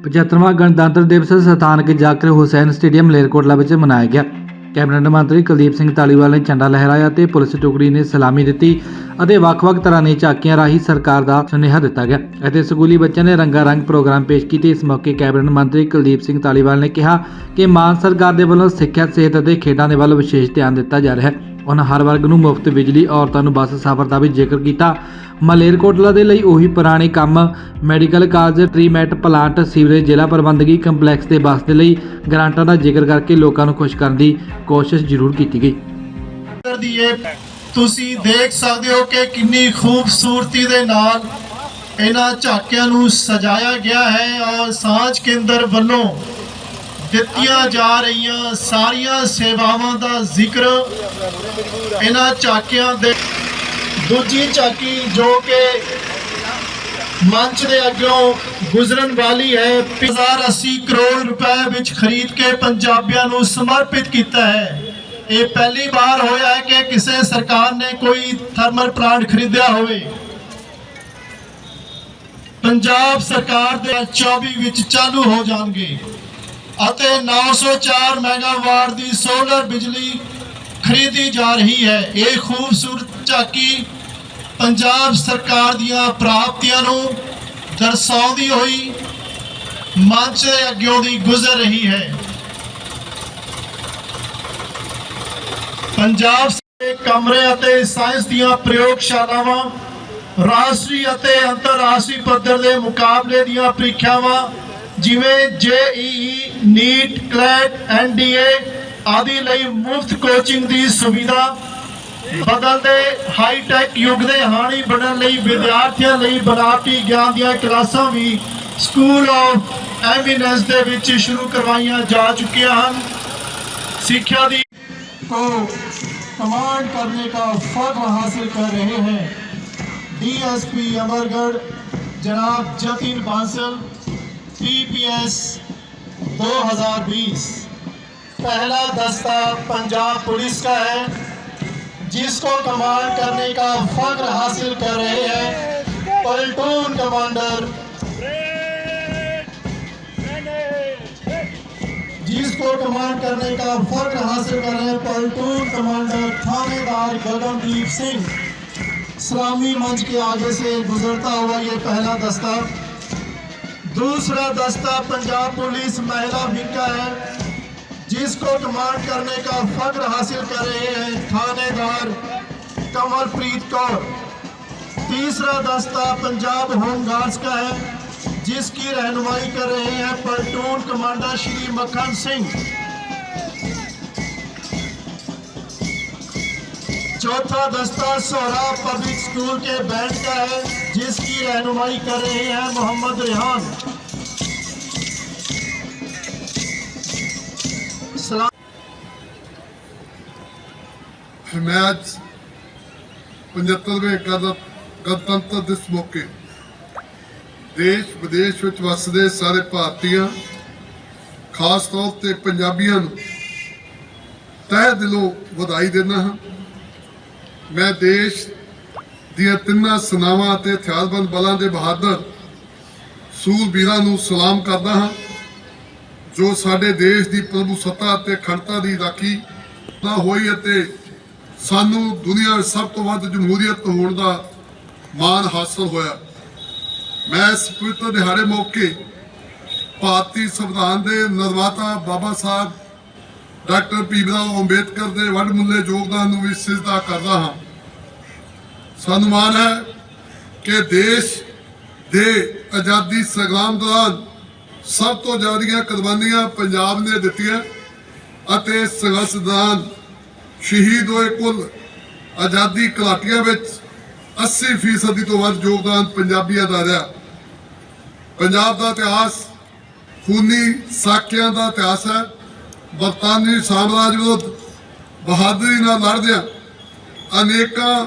75ਵਾਂ ਗਣਤੰਤਰ ਦਿਵਸ ਸਥਾਨਕ ਜ਼ਾਕਿਰ ਹੁਸੈਨ ਸਟੇਡੀਅਮ ਲੇਰਕੋਟਲਾ ਵਿੱਚ ਮਨਾਇਆ ਗਿਆ। ਕੈਬਨਿਟ ਮੰਤਰੀ ਕੁਲਦੀਪ ਸਿੰਘ ਤਾਲੀਵਾਲ ਨੇ ਝੰਡਾ ਲਹਿਰਾਇਆ ਤੇ ਪੁਲਿਸ ਟੁਕੜੀ ਨੇ ਸਲਾਮੀ ਦਿੱਤੀ ਅਤੇ ਵੱਖ-ਵੱਖ ਤਰ੍ਹਾਂ ਦੀਆਂ ਝਾਕੀਆਂ ਰਾਹੀਂ ਸਰਕਾਰ ਦਾ ਸੁਨੇਹਾ ਦਿੱਤਾ ਗਿਆ ਅਤੇ ਸਕੂਲੀ ਬੱਚਿਆਂ ਨੇ ਰੰਗਾ ਰੰਗ ਪ੍ਰੋਗਰਾਮ ਪੇਸ਼ ਕੀਤੇ। ਇਸ ਮੌਕੇ ਕੈਬਨਿਟ ਮੰਤਰੀ ਕੁਲਦੀਪ ਸਿੰਘ ਤਾਲੀਵਾਲ ਨੇ ਕਿਹਾ ਕਿ ਮਾਨ ਸਰਕਾਰ ਦੇ ਵੱਲੋਂ ਸਿੱਖਿਆ, ਸਿਹਤ ਅਤੇ ਖੇਡਾਂ ਦੇ ਵੱਲ ਵਿਸ਼ੇਸ਼ ਧਿਆਨ ਦਿੱਤਾ ਜਾ ਰਿਹਾ ਹੈ। ਉਹਨਾਂ ਹਰ ਵਰਗ ਨੂੰ ਮੁਫਤ ਬਿਜਲੀ ਔਰਤਾਂ ਨੂੰ ਬੱਸ ਸਫ਼ਰ ਦਾ ਵੀ ਜ਼ਿਕਰ ਕੀਤਾ। ਮਲੇਰਕੋਟਲਾ ਦੇ ਲਈ ਉਹੀ ਪੁਰਾਣੇ ਕੰਮ, medical college, treatment plant, sewerage ਜ਼ਿਲ੍ਹਾ ਪ੍ਰਬੰਧਕੀ ਕੰਪਲੈਕਸ ਦੇ ਬੱਸ ਦੇ ਲਈ ਗ੍ਰਾਂਟਾਂ ਦਾ ਜ਼ਿਕਰ ਕਰਕੇ ਲੋਕਾਂ ਨੂੰ ਖੁਸ਼ ਕਰਨ ਦੀ ਕੋਸ਼ਿਸ਼ ਜ਼ਰੂਰ ਕੀਤੀ ਗਈ। ਤੁਸੀਂ ਦੇਖ ਸਕਦੇ ਹੋ ਕਿ ਕਿੰਨੀ ਖੂਬਸੂਰਤੀ ਦੇ ਨਾਲ ਇਹਨਾਂ ਝਾਕਿਆਂ ਨੂੰ ਸਜਾਇਆ ਗਿਆ ਹੈ ਔਰ ਸਾਂਝ ਕੇਂਦਰ ਵੱਲੋਂ ਦਿੱਤੀਆਂ ਜਾ ਰਹੀਆਂ ਸਾਰੀਆਂ ਸੇਵਾਵਾਂ ਦਾ ਜ਼ਿਕਰ ਇਹਨਾਂ ਝਾਕਿਆਂ ਦੇ ਦੂਜੀ ਝਾਕੀ ਜੋ ਕਿ ਮੰਚ ਦੇ ਅੱਗੋਂ ਗੁਜ਼ਰਨ ਵਾਲੀ ਹੈ 1080 ਕਰੋੜ ਰੁਪਏ ਵਿੱਚ ਖਰੀਦ ਕੇ ਪੰਜਾਬੀਆਂ ਨੂੰ ਸਮਰਪਿਤ ਕੀਤਾ ਹੈ। ਇਹ ਪਹਿਲੀ ਵਾਰ ਹੋਇਆ ਹੈ ਕਿ ਕਿਸੇ ਸਰਕਾਰ ਨੇ ਕੋਈ ਥਰਮਲ ਪਲਾਂਟ ਖਰੀਦਿਆ ਹੋਵੇ। ਪੰਜਾਬ ਸਰਕਾਰ ਦੇ 24 ਵਿੱਚ ਚਾਲੂ ਹੋ ਜਾਣਗੇ। ਅਤੇ 904 ਮੈਗਾਵਾਟ ਦੀ ਸੋਲਰ ਬਿਜਲੀ ਖਰੀਦੀ ਜਾ ਰਹੀ ਹੈ। ਇਹ ਖੂਬਸੂਰਤ ਝਾਕੀ ਪੰਜਾਬ ਸਰਕਾਰ ਦੀਆਂ ਪ੍ਰਾਪਤੀਆਂ ਨੂੰ ਦਰਸਾਉਂਦੀ ਹੋਈ ਮੰਚ ਦੇ ਅੱਗਿਓਂ ਦੀ ਗੁਜ਼ਰ ਰਹੀ ਹੈ। ਪੰਜਾਬ ਦੇ ਕਮਰੇ ਅਤੇ ਸਾਇੰਸ ਦੀਆਂ ਪ੍ਰਯੋਗਸ਼ਾਲਾਵਾਂ, ਰਾਸ਼ਟਰੀ ਅਤੇ ਅੰਤਰਰਾਸ਼ਟਰੀ ਪੱਧਰ ਦੇ ਮੁਕਾਬਲੇ ਦੀਆਂ ਪ੍ਰੀਖਿਆਵਾਂ ਜਿਵੇਂ ਜੇਈਈ ਨੀਟ ਕਲੈਟ ਐਨਡੀਏ ਆਦਿ ਲਈ ਮੁਫਤ ਕੋਚਿੰਗ ਦੀ ਸੁਵਿਧਾ ਬਦਲਦੇ ਹਾਈ ਟੈਕ ਯੁੱਗ ਦੇ ਹਾਣੀ ਬਣਨ ਲਈ ਵਿਦਿਆਰਥੀਆਂ ਲਈ ਬਨਾਵਟੀ ਗਿਆਨ ਦੀਆਂ ਕਲਾਸਾਂ ਵੀ ਸਕੂਲ ਆਫ ਐਮਿਨੈਂਸ ਦੇ ਵਿੱਚ ਸ਼ੁਰੂ ਕਰਵਾਈਆਂ ਜਾ ਚੁੱਕੀਆਂ ਹਨ शिक्षा दी को कमांड करने का फख्र हासिल कर रहे हैं डीएसपी अमरगढ़ जनाब जतिन बांसल पीपीएस 2020 पहला दस्ता पंजाब पुलिस का है, जिसको कमांड करने का फख्र हासिल कर रहे हैं पलटून कमांडर जिसको कमांड करने का फख्र हासिल कर रहे हैं पलटून कमांडर थानेदार गगनदीप सिंह। सलामी मंच के आगे से गुजरता हुआ ये पहला दस्ता दूसरा दस्ता पंजाब पुलिस महिला विंग का है, जिसको कमांड करने का फख्र हासिल कर रहे हैं थानेदार कमलप्रीत कौर। तीसरा दस्ता पंजाब होम गार्ड्स का है, जिसकी रहनुमाई कर रहे हैं पलटून कमांडर श्री मक्खन सिंह। चौथा दस्ता सोहरा पब्लिक स्कूल के बैंड का है जिसकी रहनुमाई कर रहे हैं मोहम्मद रेहान सलाम ਮੈਂ ਅੱਜ 75ਵੇਂ ਗਣ- ਗਣਤੰਤਰ ਦਿਵਸ ਮੌਕੇ ਦੇਸ਼ ਵਿਦੇਸ਼ ਵਿੱਚ ਵਸਦੇ ਸਾਰੇ ਭਾਰਤੀਆਂ ਖਾਸ ਤੌਰ ਤੇ ਪੰਜਾਬੀਆਂ ਨੂੰ ਤਹਿ ਦਿਲੋਂ ਵਧਾਈ ਦਿੰਦਾ ਹਾਂ ਮੈਂ ਦੇਸ਼ ਦੀਆਂ ਤਿੰਨਾਂ ਸਨਾਵਾਂ ਅਤੇ ਹਥਿਆਰਬੰਦ ਬਲਾਂ ਦੇ ਬਹਾਦਰ ਸੂਰਬੀਰਾਂ ਨੂੰ ਸਲਾਮ ਕਰਦਾ ਹਾਂ, ਜੋ ਸਾਡੇ ਦੇਸ਼ ਦੀ ਪ੍ਰਭੂ ਸੱਤਾ ਅਤੇ ਖੜਤਾ ਦੀ ਰਾਖੀ ਨਾ ਹੋਈ ਅਤੇ ਸਾਨੂੰ ਦੁਨੀਆ ਵਿੱਚ ਸਭ ਤੋਂ ਵੱਧ ਜਮਹੂਰੀਅਤ ਹੋਣ ਦਾ ਮਾਣ ਹਾਸਲ ਹੋਇਆ। ਮੈਂ ਇਸ ਪਵਿੱਤਰ ਦਿਹਾੜੇ ਮੌਕੇ ਭਾਰਤੀ ਸੰਵਿਧਾਨ ਦੇ ਨਿਰਮਾਤਾ ਬਾਬਾ ਸਾਹਿਬ ਡਾਕਟਰ ਭੀਮਰਾਓ ਅੰਬੇਦਕਰ ਦੇ ਵੱਡਮੁੱਲੇ ਯੋਗਦਾਨ ਨੂੰ ਵੀ ਸਿਜਦਾ ਕਰਦਾ ਹਾਂ। ਸਾਨੂੰ ਮਾਣ ਹੈ ਕਿ ਦੇਸ਼ ਦੇ ਆਜ਼ਾਦੀ ਸੰਗਰਾਮ ਦੌਰਾਨ ਸਭ ਤੋਂ ਜ਼ਿਆਦੀਆਂ ਕੁਰਬਾਨੀਆਂ ਪੰਜਾਬ ਨੇ ਦਿੱਤੀਆਂ ਅਤੇ ਸੰਘਰਸ਼ ਦੌਰਾਨ ਸ਼ਹੀਦ ਹੋਏ ਕੁੱਲ ਆਜ਼ਾਦੀ ਘਲਾਟੀਆਂ ਵਿੱਚ 80% ਫੀਸਦੀ ਤੋਂ ਵੱਧ ਯੋਗਦਾਨ ਪੰਜਾਬੀਆਂ ਦਾ ਰਿਹਾ। ਪੰਜਾਬ ਦਾ ਇਤਿਹਾਸ ਖੂਨੀ ਸਾਕਿਆਂ ਦਾ ਇਤਿਹਾਸ ਹੈ। ਬਰਤਾਨਵੀ ਸਾਮਰਾਜ ਵਿਰੁੱਧ ਬਹਾਦਰੀ ਨਾਲ ਲੜਦਿਆਂ ਅਨੇਕਾਂ